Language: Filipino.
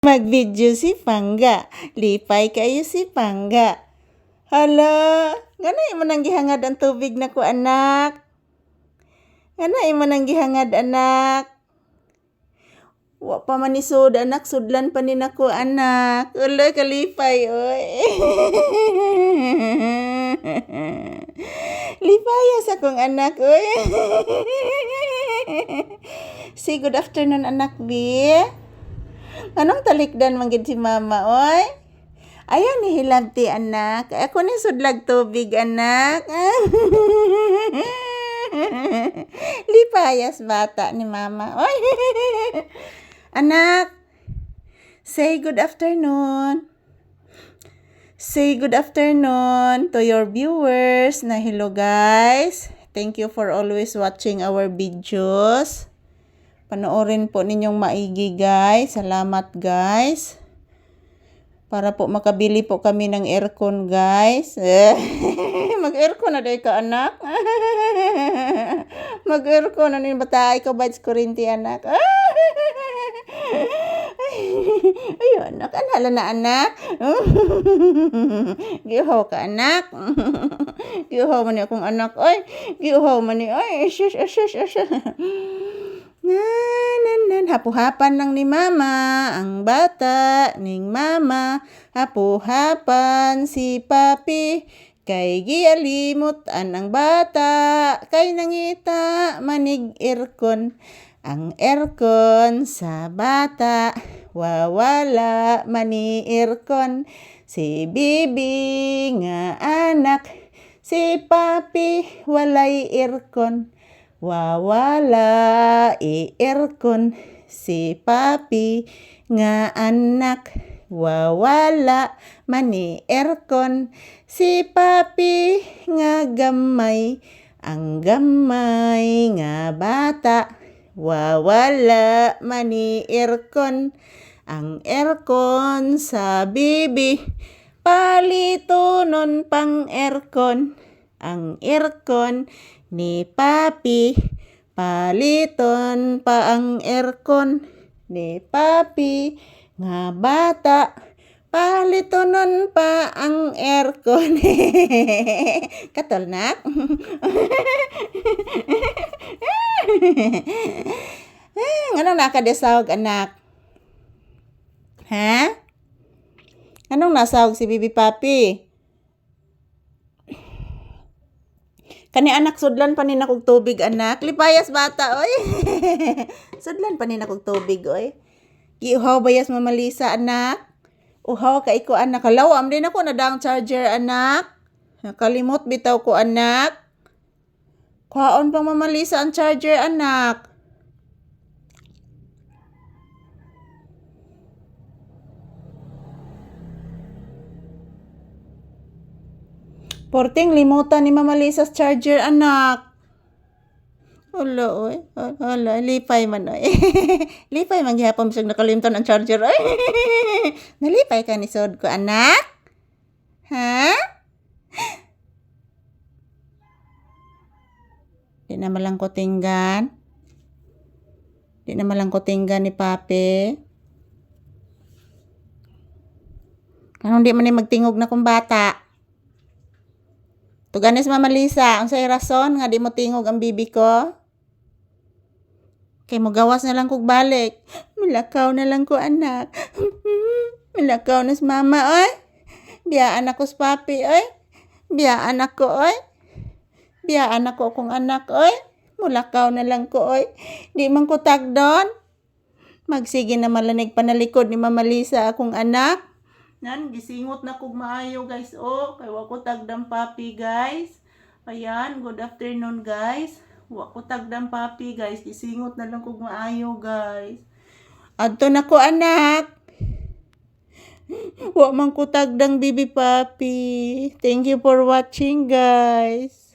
Mag-video si Pangga. Lipay kayo si Pangga. Hala, ganay mo nang gihangad ang tubig na ko anak. Ganay mo nang gihangad anak. Wa pa man ni anak, sudlan pa ni nako anak. Uloy kalipay oy. Lipayas akong anak oy. Say good afternoon anak bi. Anong talikdan man si mama oy? Ayaw ni hilabti anak. Ako ni sudlag tubig anak. Lipayas bata ni mama. Oy. Anak, say good afternoon. Say good afternoon to your viewers na hello guys. Thank you for always watching our videos. Panoorin po ninyong maigi guys. Salamat guys. Para po makabili po kami ng aircon guys. Mag-aircon na day ka anak. Mag-aircon na ni bata ikaw ba kurinti anak. Ay, anak, anhala na anak. Giuhaw ka anak. Giuhaw man ni akong anak. Ay, giuhaw man ni. Ay, shush, shush, shush. Hapuhapan lang ni mama ang bata ning mama. Hapuhapan si papi kay gialimot ang bata kay nangita manig aircon. Ang aircon sa bata wawala mani aircon. Si bibi nga anak si papi walay aircon. Wawala i-aircon si papi nga anak. Wawala mani aircon si papi nga gamay. Ang gamay nga bata. Wawala mani aircon. Ang aircon sa bibi. Palito nun pang aircon. Ang aircon ni papi paliton pa ang aircon ni papi. Nga bata palitonon pa ang aircon. Katol nak? Anong nakadesawag anak? Ha? Anong nasawag si bibi papi Kani anak sudlan pa ni nakog tubig anak. Lipayas bata oy. sudlan pa ni nakog tubig oy. Giuhaw bayas mamalisa anak. Uhaw ka iko anak. Kalaw am din ako na dang charger anak. Nakalimot bitaw ko anak. Kaon pang mamalisa ang charger anak. Porting limutan ni Mama Lisa's charger anak. Hala, oy. Hala, lipay man, oy. lipay man gihapon bisag nakalimtan ang charger, oy. Nalipay ka ni Sod ko, anak? Ha? Di na malang kutinggan. Di na malang kutinggan ni Papi. Anong di man magtingog na kung bata? Tuganis Mama Lisa, ang say rason nga di mo tingog ang bibi ko? Kay mo gawas na lang kog balik. Milakaw na lang ko anak. Milakaw na si mama, oy. Biyaan ako sa papi, oy. Biyaan ako, oy. Biyaan ako akong anak, oy. Mulakaw na lang ko, oy. Di man ko tagdon. Magsige na malanig panalikod ni Mama Lisa akong anak. Nan, gisingot na kog maayo guys. Oh, kay wa ko tagdang papi guys. Ayan, good afternoon guys. Wa ko tagdang papi guys. Gisingot na lang kog maayo guys. Adto na ko anak. Wa man ko tagdang bibi papi. Thank you for watching guys.